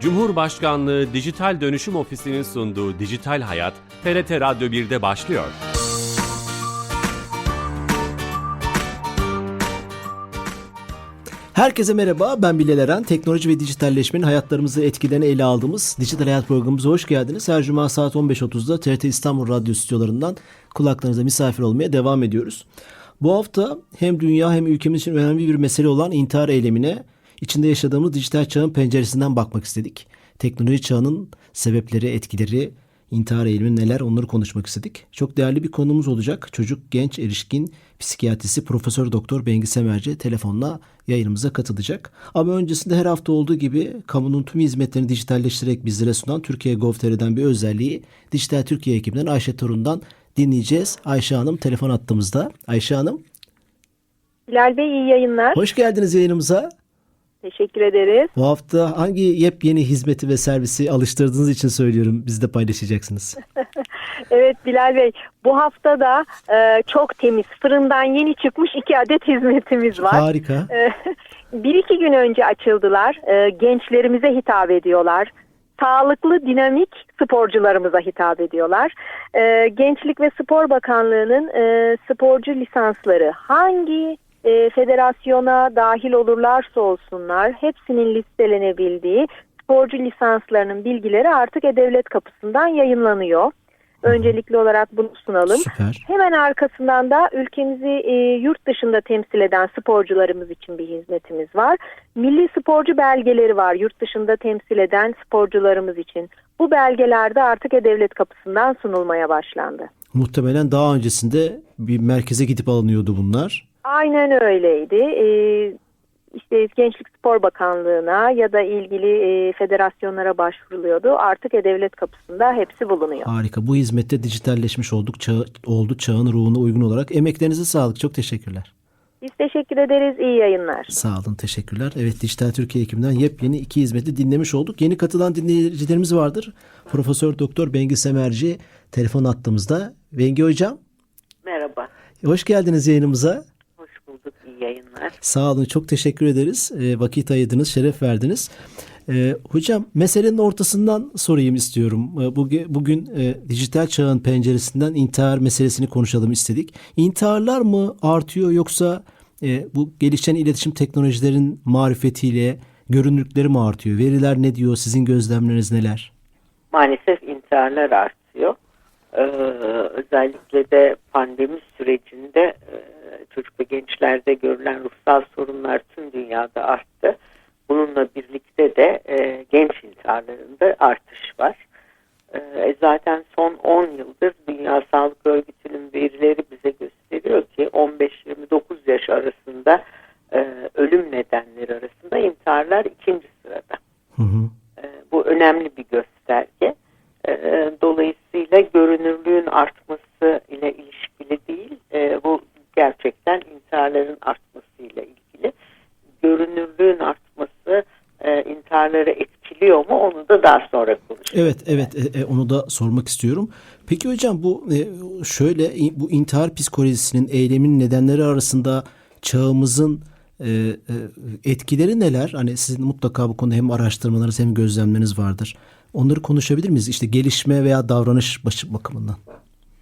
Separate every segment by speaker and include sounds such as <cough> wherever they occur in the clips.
Speaker 1: Cumhurbaşkanlığı Dijital Dönüşüm Ofisi'nin sunduğu Dijital Hayat, TRT Radyo 1'de başlıyor.
Speaker 2: Herkese merhaba, ben Bilal Eren. Teknoloji ve dijitalleşmenin hayatlarımızı etkilerini ele aldığımız Dijital Hayat programımıza hoş geldiniz. Her cuma saat 15.30'da TRT İstanbul Radyo stüdyolarından kulaklarınıza misafir olmaya devam ediyoruz. Bu hafta hem dünya hem ülkemiz için önemli bir mesele olan intihar eylemine içinde yaşadığımız dijital çağın penceresinden bakmak istedik. Teknoloji çağının sebepleri, etkileri, intihar eğilimi neler onları konuşmak istedik. Çok değerli bir konumuz olacak. Çocuk, genç, erişkin psikiyatrisi Profesör Doktor Bengi Semerci telefonla yayınımıza katılacak. Ama öncesinde her hafta olduğu gibi kamunun tüm hizmetlerini dijitalleştirerek bizlere sunan Türkiye Gov.tr'den bir özelliği Dijital Türkiye ekibinden Ayşe Torun'dan dinleyeceğiz. Ayşe Hanım telefon attığımızda. Ayşe Hanım
Speaker 3: Bilal Bey iyi yayınlar.
Speaker 2: hoş geldiniz yayınımıza.
Speaker 3: Teşekkür ederiz.
Speaker 2: Bu hafta hangi yepyeni hizmeti ve servisi alıştırdığınız için söylüyorum bizde paylaşacaksınız. <laughs>
Speaker 3: Evet Bilal Bey bu hafta da e, çok temiz fırından yeni çıkmış iki adet hizmetimiz var.
Speaker 2: Harika.
Speaker 3: E, <laughs> bir iki gün önce açıldılar. E, gençlerimize hitap ediyorlar. Sağlıklı, dinamik sporcularımıza hitap ediyorlar. E, Gençlik ve Spor Bakanlığı'nın e, sporcu lisansları hangi e, federasyona dahil olurlarsa olsunlar hepsinin listelenebildiği sporcu lisanslarının bilgileri artık E-Devlet kapısından yayınlanıyor. Öncelikli olarak bunu sunalım.
Speaker 2: Süper.
Speaker 3: Hemen arkasından da ülkemizi e, yurt dışında temsil eden sporcularımız için bir hizmetimiz var. Milli sporcu belgeleri var yurt dışında temsil eden sporcularımız için. Bu belgeler de artık E-Devlet kapısından sunulmaya başlandı.
Speaker 2: Muhtemelen daha öncesinde bir merkeze gidip alınıyordu bunlar.
Speaker 3: Aynen öyleydi. Ee, işte Gençlik Spor Bakanlığı'na ya da ilgili e, federasyonlara başvuruluyordu. Artık E-Devlet kapısında hepsi bulunuyor.
Speaker 2: Harika. Bu hizmette dijitalleşmiş olduk. Çağ, oldu çağın ruhuna uygun olarak. Emeklerinize sağlık. Çok teşekkürler.
Speaker 3: Biz teşekkür ederiz. İyi yayınlar.
Speaker 2: Sağ olun. Teşekkürler. Evet Dijital Türkiye ekibinden yepyeni iki hizmeti dinlemiş olduk. Yeni katılan dinleyicilerimiz vardır. Profesör Doktor Bengi Semerci telefon attığımızda. Bengi Hocam
Speaker 4: Merhaba,
Speaker 2: hoş geldiniz yayınımıza.
Speaker 4: Yayınlar.
Speaker 2: Sağ olun. Çok teşekkür ederiz. E, vakit ayırdınız, şeref verdiniz. E, hocam meselenin ortasından sorayım istiyorum. E, bugün, bugün e, dijital çağın penceresinden intihar meselesini konuşalım istedik. İntiharlar mı artıyor yoksa e, bu gelişen iletişim teknolojilerin marifetiyle görünürlükleri mi artıyor? Veriler ne diyor? Sizin gözlemleriniz neler?
Speaker 4: Maalesef intiharlar artıyor. Ee, özellikle de pandemi sürecinde e, çocuk ve gençlerde görülen ruhsal sorunlar tüm dünyada arttı. Bununla birlikte de e, genç intiharlarında artış var. E, zaten son 10 yıldır Dünya Sağlık Örgütü'nün verileri bize gösteriyor ki 15-29 yaş arasında e, ölüm nedenleri arasında intiharlar ikinci sırada.
Speaker 2: Hı hı.
Speaker 4: E, bu önemli bir gösterge. E, dolayısıyla görünürlüğün artması ile ilişkili değil, e, bu gerçekten intiharların artmasıyla ilgili. Görünürlüğün artması e, intiharları etkiliyor mu onu da daha sonra konuşuruz.
Speaker 2: Evet, evet, e, e, onu da sormak istiyorum. Peki hocam bu e, şöyle bu intihar psikolojisinin eylemin nedenleri arasında çağımızın e, e, etkileri neler? Hani sizin mutlaka bu konuda hem araştırmalarınız hem gözlemleriniz vardır. Onları konuşabilir miyiz? İşte gelişme veya davranış başı bakımından.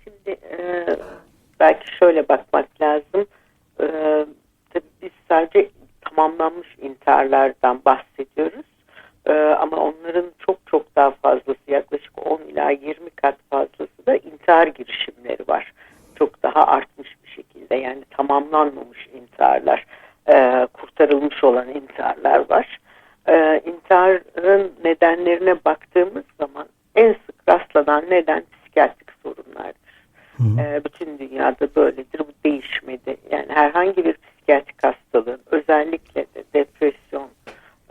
Speaker 4: Şimdi e, belki şöyle bakmak lazım. E, tabii biz sadece tamamlanmış intiharlardan bahsediyoruz. E, ama onların çok çok daha fazlası yaklaşık 10 ila 20 kat fazlası da intihar girişimleri var. Çok daha artmış bir şekilde yani tamamlanmamış intiharlar, e, kurtarılmış olan intiharlar var. E, intiharın nedenlerine baktığımız zaman en sık rastlanan neden psikiyatrik sorunlardır. Ee, bütün dünyada böyledir. Bu değişmedi. Yani herhangi bir psikiyatrik hastalığın özellikle de depresyon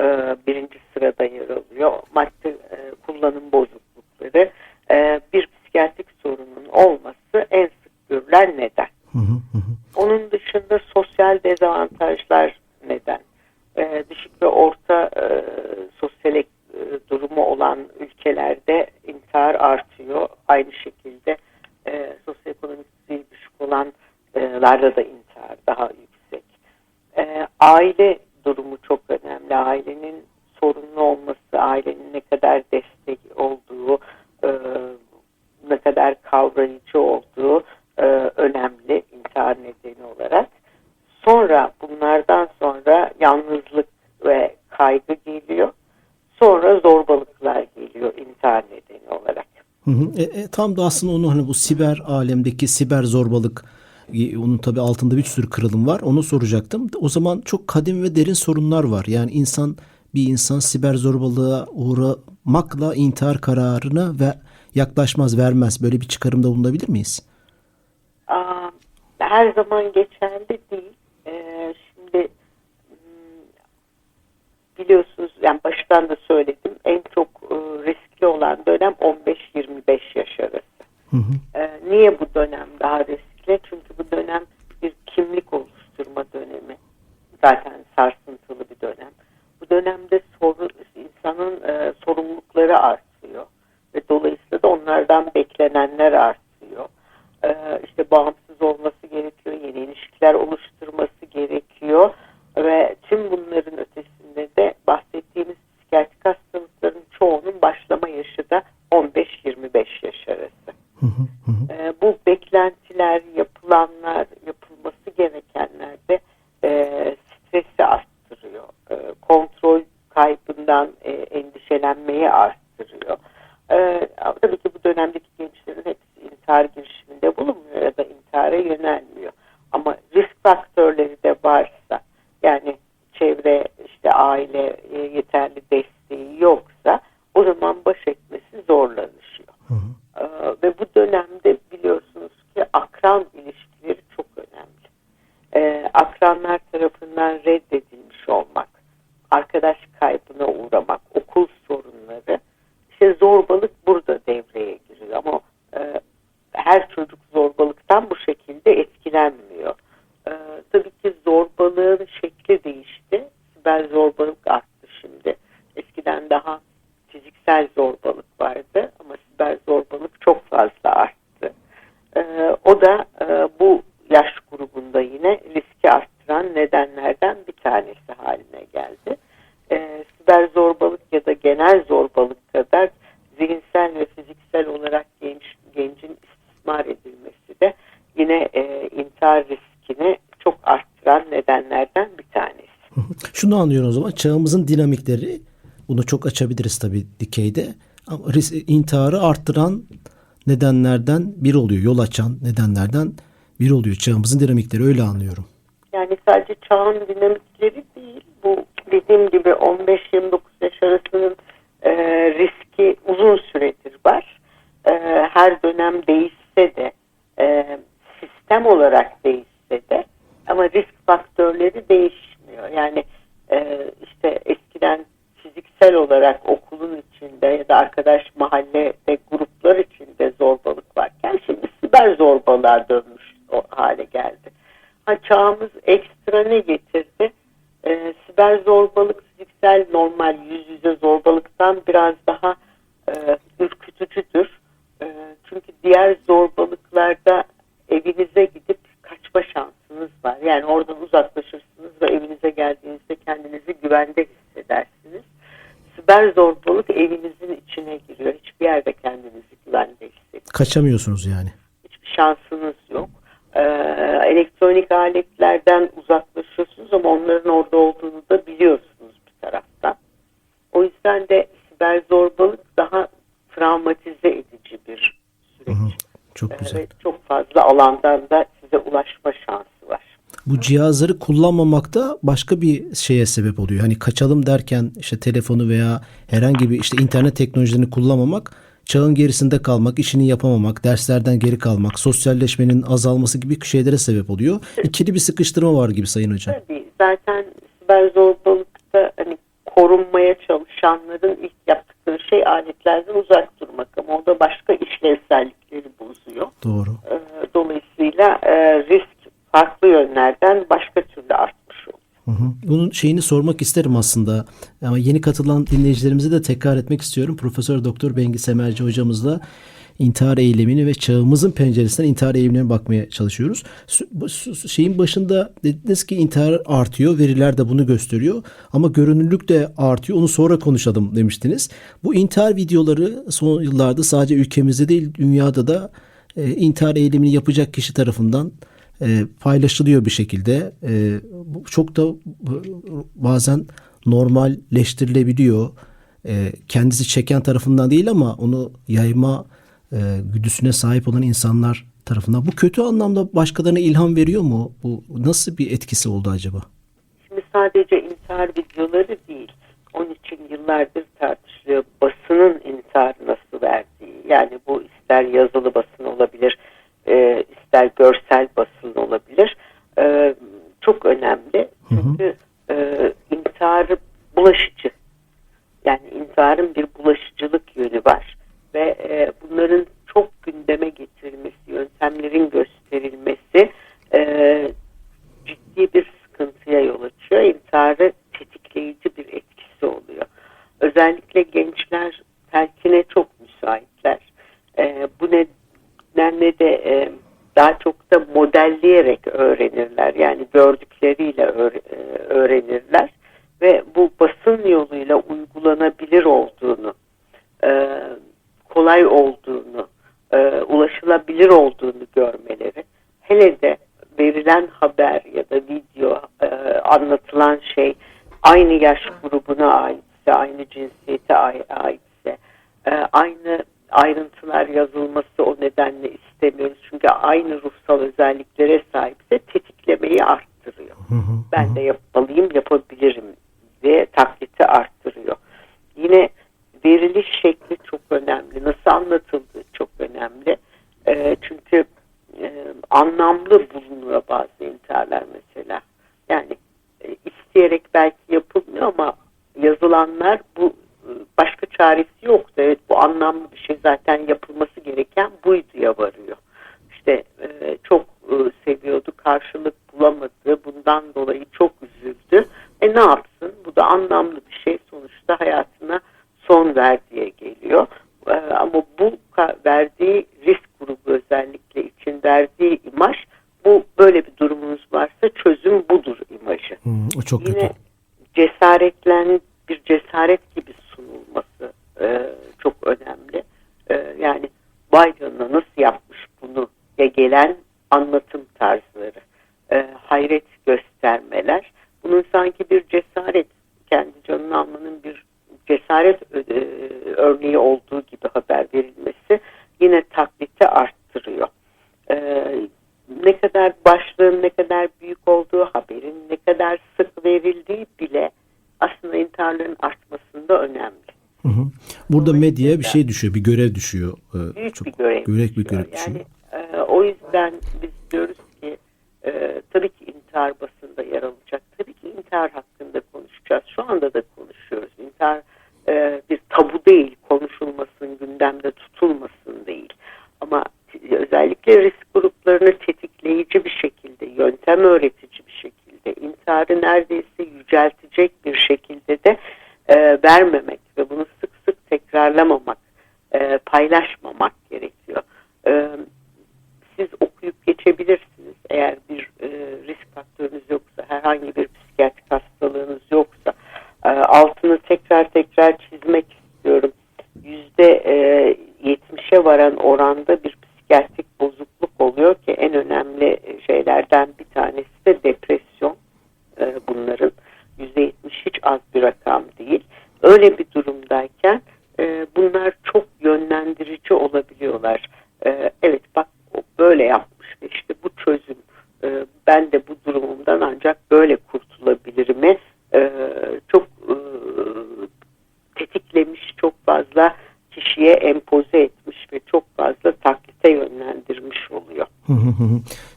Speaker 4: e, birinci sırada yer alıyor. Madde e, kullanım bozuklukları e, bir psikiyatrik sorunun olması en sık görülen neden.
Speaker 2: Hı hı hı. hı.
Speaker 4: Onun dışında sosyal dezavantajlar neden. Ee, düşük ve orta e, sosyal ek- e, durumu olan ülkelerde intihar artıyor. Aynı şekilde e, sosyoekonomik düzeyi düşük olanlarda da intihar daha yüksek. E, aile durumu çok önemli. Ailenin sorunlu olması, ailenin ne kadar destek olduğu, e, ne kadar kavrayıcı olduğu e, önemli intihar nedeni olarak. Sonra bunlardan sonra yalnızlık ve kaygı geliyor. Sonra zorbalıklar geliyor intihar nedeni olarak.
Speaker 2: Hı hı. E, e, tam da aslında onu hani bu siber alemdeki siber zorbalık onun tabi altında bir sürü kırılım var. Onu soracaktım. O zaman çok kadim ve derin sorunlar var. Yani insan bir insan siber zorbalığa uğramakla intihar kararını ve yaklaşmaz, vermez. Böyle bir çıkarımda bulunabilir miyiz?
Speaker 4: Aa, her zaman geçerli değil. Ee, şimdi hmm, biliyorsunuz yani baştan da söyledim en çok e, riskli olan dönem 15-25 yaş arası.
Speaker 2: Hı hı.
Speaker 4: Ee, niye bu dönem daha riskli? Çünkü bu dönem bir kimlik oluşturma dönemi. Zaten sarsıntılı bir dönem. Bu dönemde sorun, insanın e, sorumlulukları artıyor. Ve dolayısıyla da onlardan beklenenler artıyor. Ee, işte bağımsız olması gerekiyor, yeni ilişkiler oluşturması gerekiyor. Ve tüm bunların ötesinde de bahsettiğimiz psikiyatrik hastalıkların çoğunun başlama yaşı da 15-25 yaş arası.
Speaker 2: Hı hı, hı hı.
Speaker 4: Ee, bu beklentiler, endişelenmeyi arttırıyor. E, ama tabii ki bu dönemdeki gençlerin hepsi intihar girişiminde bulunmuyor ya da intihara yönelmiyor. Ama risk faktörleri de varsa yani çevre, işte aile e, yeterli desteği yoksa o zaman baş etmesi zorlanışıyor.
Speaker 2: Hı hı.
Speaker 4: Ee, ve bu dönemde biliyorsunuz ki akran ilişkileri çok önemli. Ee, akranlar tarafından reddedilmiş olmak, arkadaş kaybına uğramak, okul sorunları, işte zorbalık burada devreye giriyor ama e, her çocuk zorbalıktan bu şekilde etkilenmiyor. Ee, tabii ki zorbalığın şekli değişti. Siber zorbalık arttı şimdi. Eskiden daha fiziksel zorbalık vardı ama siber zorbalık çok fazla arttı. Ee, o da e, bu yaş grubunda yine riski arttıran nedenlerden bir tanesi haline geldi. Ee, siber zorbalık ya da genel zorbalık kadar zihinsel ve fiziksel olarak genç, gencin istismar edilmesi de yine e, intihar riskini çok arttıran nedenlerden bir tanesi.
Speaker 2: Şunu anlıyorum o zaman çağımızın dinamikleri bunu çok açabiliriz tabii dikeyde ama intiharı arttıran nedenlerden biri oluyor. Yol açan nedenlerden biri oluyor. Çağımızın dinamikleri öyle anlıyorum.
Speaker 4: Yani sadece çağın dinamikleri değil. Bu dediğim gibi 15-29 yaş arasının e, riski uzun süredir var. E, her dönem değişse de e, sistem olarak değişse de ama risk faktörleri değişmiyor. Yani e, işte eskiden fiziksel olarak okulun içinde ya da arkadaş mahallede gruplar içinde zorbalık varken şimdi siber zorbalığa dönmüş o hale geldi. Ha, çağımız ekstra ne getirdi? Ee, siber zorbalık fiziksel normal yüz yüze zorbalıktan biraz daha e, ürkütücüdür. E, çünkü diğer zorbalıklarda evinize gidip kaçma şansınız var. Yani oradan uzaklaşırsınız ve evinize geldiğinizde kendinizi güvende hissedersiniz. Siber zorbalık evinizin içine giriyor. Hiçbir yerde kendinizi güvende hissetmiyorsunuz
Speaker 2: Kaçamıyorsunuz yani.
Speaker 4: hiçbir şansınız yok. Ee, elektronik aletlerden uzaklaşıyorsunuz ama onların orada olduğunu da biliyorsunuz bir taraftan. O yüzden de siber zorbalık daha travmatize edici bir süreç.
Speaker 2: Hı hı. Çok
Speaker 4: Ee,
Speaker 2: güzel.
Speaker 4: ve çok fazla alandan da size ulaşma şansı var.
Speaker 2: Bu cihazları kullanmamak da başka bir şeye sebep oluyor. Hani kaçalım derken işte telefonu veya herhangi bir işte internet teknolojilerini kullanmamak, çağın gerisinde kalmak, işini yapamamak, derslerden geri kalmak, sosyalleşmenin azalması gibi şeylere sebep oluyor. İkili bir sıkıştırma var gibi Sayın Hocam.
Speaker 4: Tabii zaten siber zorbalıkta hani korunmaya çalışanların ilk yaptıkları şey aletlerden uzak durmak ama o da başka işlevsellikleri bozuyor.
Speaker 2: Doğru.
Speaker 4: Ee, Dolayısıyla e, risk farklı yönlerden başka türlü artmış
Speaker 2: hı. Bunun şeyini sormak isterim aslında. Ama yeni katılan dinleyicilerimize de tekrar etmek istiyorum. Profesör Doktor Bengi Semerci hocamızla intihar eylemini ve çağımızın penceresinden intihar eylemine bakmaya çalışıyoruz. Şeyin başında dediniz ki intihar artıyor, veriler de bunu gösteriyor ama görünürlük de artıyor. Onu sonra konuşalım demiştiniz. Bu intihar videoları son yıllarda sadece ülkemizde değil dünyada da e, intihar eylemini yapacak kişi tarafından e, paylaşılıyor bir şekilde. E, çok da e, bazen normalleştirilebiliyor. E, kendisi çeken tarafından değil ama onu yayma e, güdüsüne sahip olan insanlar tarafından. Bu kötü anlamda başkalarına ilham veriyor mu? Bu nasıl bir etkisi oldu acaba?
Speaker 4: Şimdi sadece intihar videoları değil. Onun için yıllardır tartışılıyor. Basının intiharı nasıl verdiği. Yani bu ister yazılı basın olabilir, e, ister görsel basın olabilir. E, çok önemli. Çünkü e, intiharı bulaşıcı. Yani intiharın bir bulaşıcılık yönü var. Ve e, bunların çok gündeme getirilmesi, yöntemlerin gösterilmesi e, ciddi bir sıkıntıya yol açıyor. İntiharı tetikleyici bir etkisi oluyor. Özellikle gençler telkine çok müsaitler. E, bu nedenle de e, daha çok da modelleyerek öğrenirler. Yani gördükleriyle öğre- e, öğrenirler. Ve bu basın yoluyla uygulanabilir olduğunu, e, kolay olduğunu, e, ulaşılabilir olduğunu görmeleri, hele de verilen haber ya da video e, anlatılan şey aynı yaş grubuna aitse, aynı cinsiyete ai- aitse, e, aynı ayrıntılar yazılması o nedenle istemiyoruz. Çünkü aynı ruhsal özelliklere sahipse tetiklemeyi arttırıyor. Ben de yapmalıyım, yapabilirim diye taklidi arttırıyor. Yine veriliş şekli çok önemli. Nasıl anlatıldığı çok önemli. E, çünkü e, anlamlı bulunuyor bazı intiharlar mesela. Yani e, isteyerek belki yapılmıyor ama yazılanlar bu e, başka çaresi yoktu. Evet bu anlamlı bir şey zaten yapılması gereken buyduya varıyor. İşte e, çok e, seviyordu, karşılık bulamadı. Bundan dolayı çok üzüldü. E ne yapsın? Bu da anlamlı bir şey. Sonuçta hayatına son ver diye geliyor. E, ama bu ka- verdiği risk grubu özellikle için verdiği imaj bu böyle bir durumunuz varsa çözüm budur imajı.
Speaker 2: Hmm, o çok
Speaker 4: Yine
Speaker 2: kötü.
Speaker 4: cesaretlen bir cesaret gibi sunulması e, çok önemli. E, yani vay canına nasıl yapmış bunu ya gelen anlatım tarzları, e, hayret göstermeler. Bunun sanki bir cesaret, kendi canını almanın bir cesaret e, örneği olduğu gibi haber verilmesi yine taklidi arttırıyor. E, ne kadar başlığın ne kadar büyük olduğu, haberin ne kadar sık verildiği bile aslında intiharların artmasında önemli.
Speaker 2: Hı hı. Burada medyaya bir şey düşüyor, bir görev düşüyor. Ee,
Speaker 4: Büyük
Speaker 2: çok
Speaker 4: bir görev.
Speaker 2: Büyük bir
Speaker 4: düşüyor.
Speaker 2: görev düşüyor.
Speaker 4: Yani e, o yüzden biz diyoruz ki e, tabii ki intihar basında yer alacak. Tabii ki intihar hakkında konuşacağız. Şu anda da konuşuyoruz. İntihar e, bir tabu değil. Konuşulmasın, gündemde tutulmasın değil. Ama t- özellikle risk gruplarını tetikleyici bir şekilde, yöntem öğretici bir şekilde, intiharı neredeyse yüceltecek bir şekilde de e, vermemek ve bunu sık sık tekrarlamamak, e, paylaşmamak gerekiyor. E, siz okuyup geçebilirsiniz. Eğer bir e, risk faktörünüz yoksa, herhangi bir psikiyatrik hastalığınız yoksa, e, altını tekrar tekrar çizmek istiyorum. Yüzde e, 70'e varan oranda bir değil. Öyle bir durumdayken e, bunlar çok yönlendirici olabiliyorlar. E, evet bak böyle yapmış işte bu çözüm. E, ben de bu durumumdan ancak böyle kurtulabilirimi e, çok e, tetiklemiş, çok fazla kişiye empoze etmiş ve çok fazla taklite yönlendirmiş oluyor.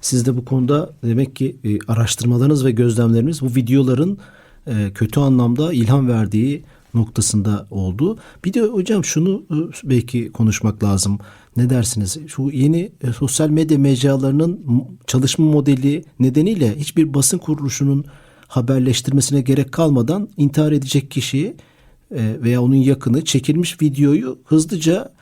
Speaker 2: Siz de bu konuda demek ki e, araştırmalarınız ve gözlemleriniz bu videoların e, kötü anlamda ilham verdiği noktasında oldu. Bir de hocam şunu e, belki konuşmak lazım. Ne dersiniz? Şu yeni e, sosyal medya mecralarının çalışma modeli nedeniyle hiçbir basın kuruluşunun haberleştirmesine gerek kalmadan intihar edecek kişiyi e, veya onun yakını çekilmiş videoyu hızlıca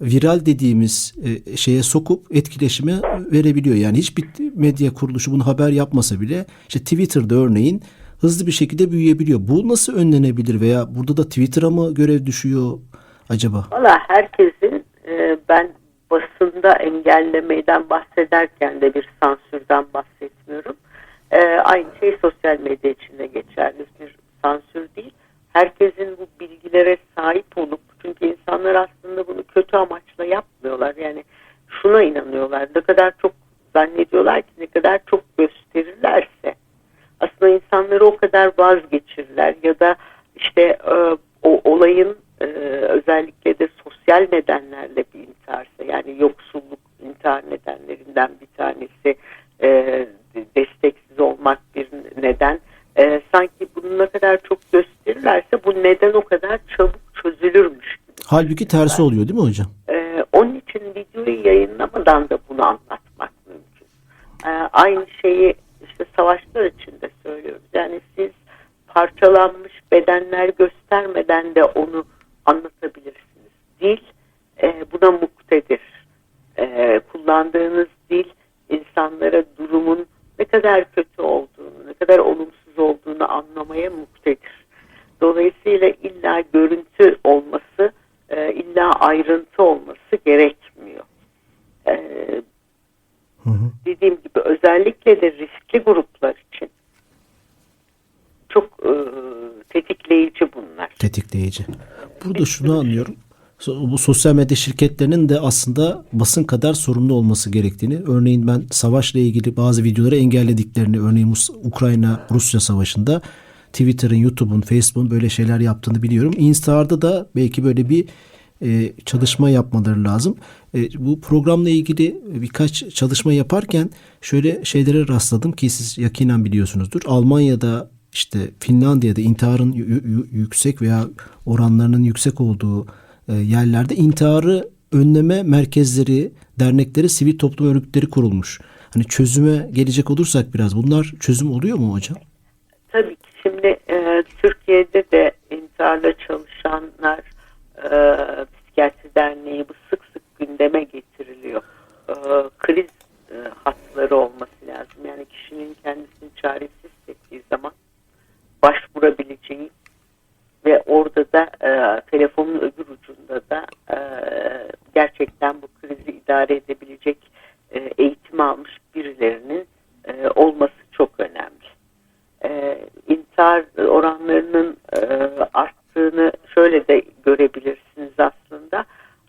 Speaker 2: viral dediğimiz şeye sokup etkileşime verebiliyor. Yani hiçbir medya kuruluşu bunu haber yapmasa bile işte Twitter'da örneğin hızlı bir şekilde büyüyebiliyor. Bu nasıl önlenebilir veya burada da Twitter'a mı görev düşüyor acaba?
Speaker 4: Valla herkesin e, ben basında engellemeden bahsederken de bir sansürden bahsetmiyorum. E, aynı şey sosyal medya için de geçerli. Bir sansür değil. Herkesin bu bilgilere sahip olup çünkü insanlar aslında bunu kötü amaçla yapmıyorlar. Yani şuna inanıyorlar. Ne kadar çok zannediyorlar ki ne kadar çok gösterirlerse aslında insanları o kadar vazgeçirirler ya da işte e, o olayın e, özellikle de sosyal nedenlerle bir intiharsa yani yoksulluk intihar nedenlerinden bir tanesi e, desteksiz olmak bir neden E, sanki bunu ne kadar çok gösterirlerse bu neden o kadar çabuk çözülürmüş gibi.
Speaker 2: Halbuki tersi oluyor değil mi hocam?
Speaker 4: Ee, onun için videoyu yayınlamadan da bunu anlatmak mümkün. Ee, aynı şeyi işte savaşlar için de söylüyoruz. Yani siz parçalanmış bedenler göstermeden de onu anlatabilirsiniz. Dil e, buna muktedir. E, kullandığınız dil insanlara durumun ne kadar kötü olduğunu, ne kadar olumsuz olduğunu anlamaya muktedir. Dolayısıyla illa görüntü olması, e, illa ayrıntı olması gerekmiyor. E, Dediğim gibi özellikle de riskli gruplar için çok e, tetikleyici bunlar.
Speaker 2: Tetikleyici. Burada şunu anlıyorum. Bu sosyal medya şirketlerinin de aslında basın kadar sorumlu olması gerektiğini. Örneğin ben savaşla ilgili bazı videoları engellediklerini, örneğin Ukrayna-Rusya savaşında Twitter'ın, YouTube'un, Facebook'un böyle şeyler yaptığını biliyorum. Instagram'da da belki böyle bir e, çalışma yapmaları lazım. E, bu programla ilgili birkaç çalışma yaparken şöyle şeylere rastladım ki siz yakinen biliyorsunuzdur. Almanya'da işte Finlandiya'da intiharın yüksek veya oranlarının yüksek olduğu e, yerlerde intiharı önleme merkezleri, dernekleri, sivil toplum örgütleri kurulmuş. Hani çözüme gelecek olursak biraz bunlar çözüm oluyor mu hocam?
Speaker 4: Tabii ki şimdi e, Türkiye'de de intiharla çalışanlar e, psikiyatri derneği bu sık sık gündeme getiriliyor. E, kriz e, hatları olması lazım. Yani kişinin kendisini çaresiz hissettiği zaman başvurabileceği ve orada da e, telefonun öbür ucunda da e, gerçekten bu krizi idare edebilecek e, eğitim almış birilerinin e, olması çok önemli e, intihar oranlarının e, arttığını şöyle de görebilirsiniz aslında.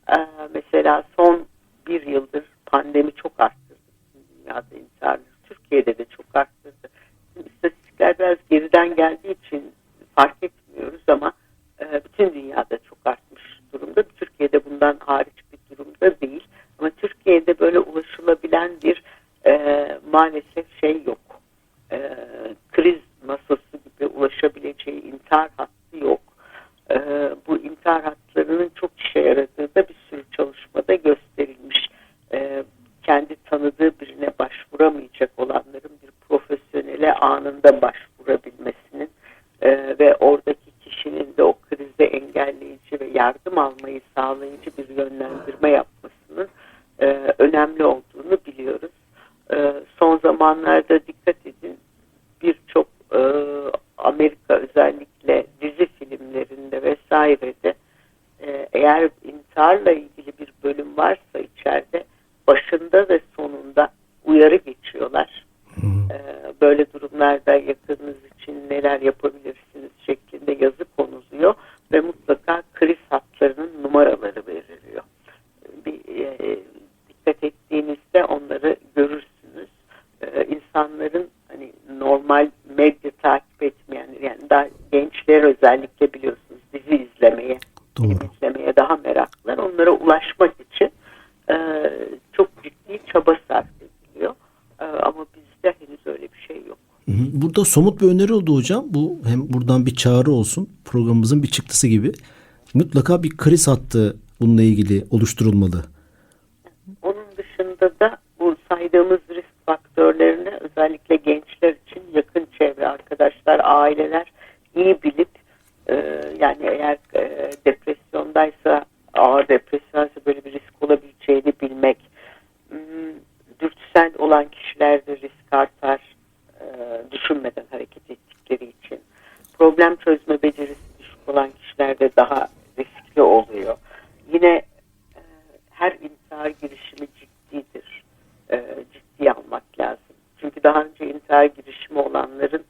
Speaker 4: E, mesela son bir yıldır pandemi çok arttırdı dünyada intiharları. Türkiye'de de çok arttırdı. Şimdi istatistikler biraz geriden geldiği için fark etmiyoruz ama e, bütün dünyada çok artmış durumda. Türkiye'de bundan hariç bir durumda değil. Ama Türkiye'de böyle ulaşılabilen bir e, maalesef şey yok e, kriz masası gibi ulaşabileceği intihar hattı yok. E, bu intihar hatlarının çok işe yaradığı da bir sürü çalışmada gösterilmiş. E, kendi tanıdığı birine başvuramayacak olanların bir profesyonele anında başvurabilmesinin e, ve oradaki kişinin de o krizi engelleyici ve yardım almayı sağlayıcı bir yönlendirme yapmasının e, önemli olduğunu biliyoruz. E, son zamanlarda dikkat edin birçok e, Amerika özellikle dizi filmlerinde vesairede e, eğer intiharla ilgili bir bölüm varsa içeride başında ve sonunda uyarı geçiyorlar. E, böyle durumlarda yakınınız için neler yapabilirsiniz şeklinde yazı konuluyor ve mutlaka kriz hatlarının numaraları veriliyor. Bir, e, dikkat ettiğinizde onları görürsünüz. E, insanların hani normal medya takip etmeyen yani daha gençler özellikle biliyorsunuz dizi izlemeye,
Speaker 2: Doğru.
Speaker 4: film izlemeye daha meraklılar. Onlara ulaşmak için e, çok ciddi çaba sarf ediliyor. E, ama bizde henüz öyle bir şey yok.
Speaker 2: Burada somut bir öneri oldu hocam. Bu hem buradan bir çağrı olsun programımızın bir çıktısı gibi. Mutlaka bir kriz hattı bununla ilgili oluşturulmalı.
Speaker 4: Problem çözme becerisi düşük olan kişilerde daha riskli oluyor. Yine e, her intihar girişimi ciddidir. E, ciddiye almak lazım. Çünkü daha önce intihar girişimi olanların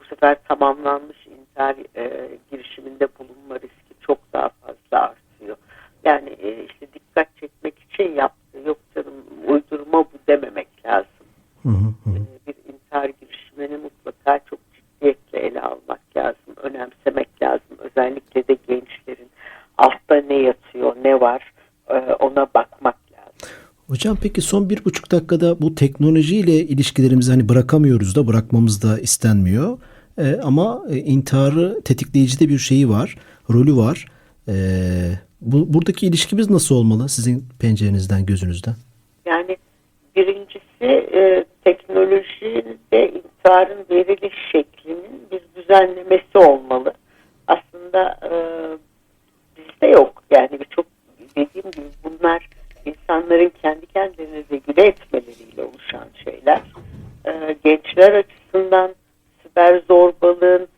Speaker 4: bu sefer tamamlanmış intihar e, girişiminde bulunma riski çok daha fazla artıyor. Yani e, işte dikkat çekmek için yaptığı yok canım uydurma bu dememek lazım.
Speaker 2: Hı hı hı.
Speaker 4: E, bir intihar girişimini mutlaka çok ciddiyetle ele almak lazım, önemsemek lazım. Özellikle de gençlerin altta ne yatıyor, ne var e, ona bakmak lazım.
Speaker 2: Hocam peki son bir buçuk dakikada bu teknolojiyle ilişkilerimizi hani bırakamıyoruz da bırakmamız da istenmiyor. Ee, ama e, intiharı tetikleyici de bir şeyi var, rolü var. Ee, bu, buradaki ilişkimiz nasıl olmalı sizin pencerenizden, gözünüzden?
Speaker 4: Yani birincisi e, teknolojide intiharın veriliş şeklinin bir düzenlemesi olmalı. Aslında e, bizde yok. Yani birçok dediğim gibi bunlar insanların kendi kendilerini regüle etmeleriyle oluşan şeyler. E, gençler açısından siber zorbalığın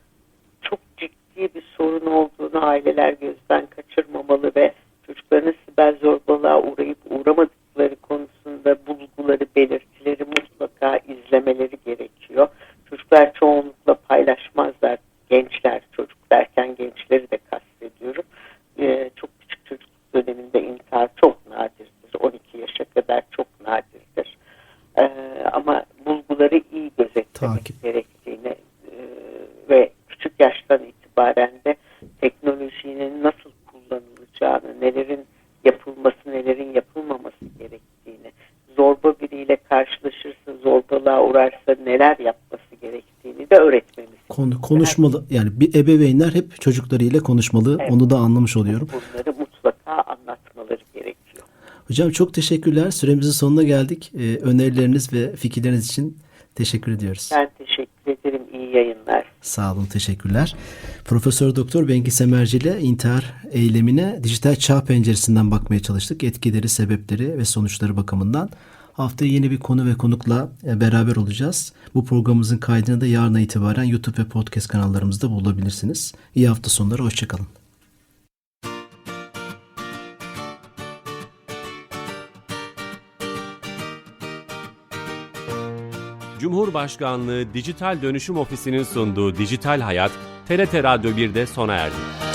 Speaker 4: çok ciddi bir sorun olduğunu aileler gözden kaçırmamalı ve çocuklarının siber zorbalığa uğrayıp uğramadıkları konusunda bulguları, belirtileri mutlaka izlemeleri gerekiyor.
Speaker 2: Konuşmalı yani bir ebeveynler hep çocuklarıyla konuşmalı.
Speaker 4: Evet.
Speaker 2: Onu da anlamış oluyorum.
Speaker 4: Bunları mutlaka anlatmaları gerekiyor.
Speaker 2: Hocam çok teşekkürler. Süremizin sonuna geldik. Ee, önerileriniz ve fikirleriniz için teşekkür ediyoruz.
Speaker 4: Ben teşekkür ederim. İyi yayınlar.
Speaker 2: Sağ olun, teşekkürler. Profesör Doktor Bengi Semerci ile intihar eylemine dijital çağ penceresinden bakmaya çalıştık. Etkileri, sebepleri ve sonuçları bakımından. Haftaya yeni bir konu ve konukla e, beraber olacağız. Bu programımızın kaydını da yarına itibaren YouTube ve podcast kanallarımızda bulabilirsiniz. İyi hafta sonları, hoşçakalın.
Speaker 1: Cumhurbaşkanlığı Dijital Dönüşüm Ofisi'nin sunduğu Dijital Hayat, TRT Radyo 1'de sona erdi.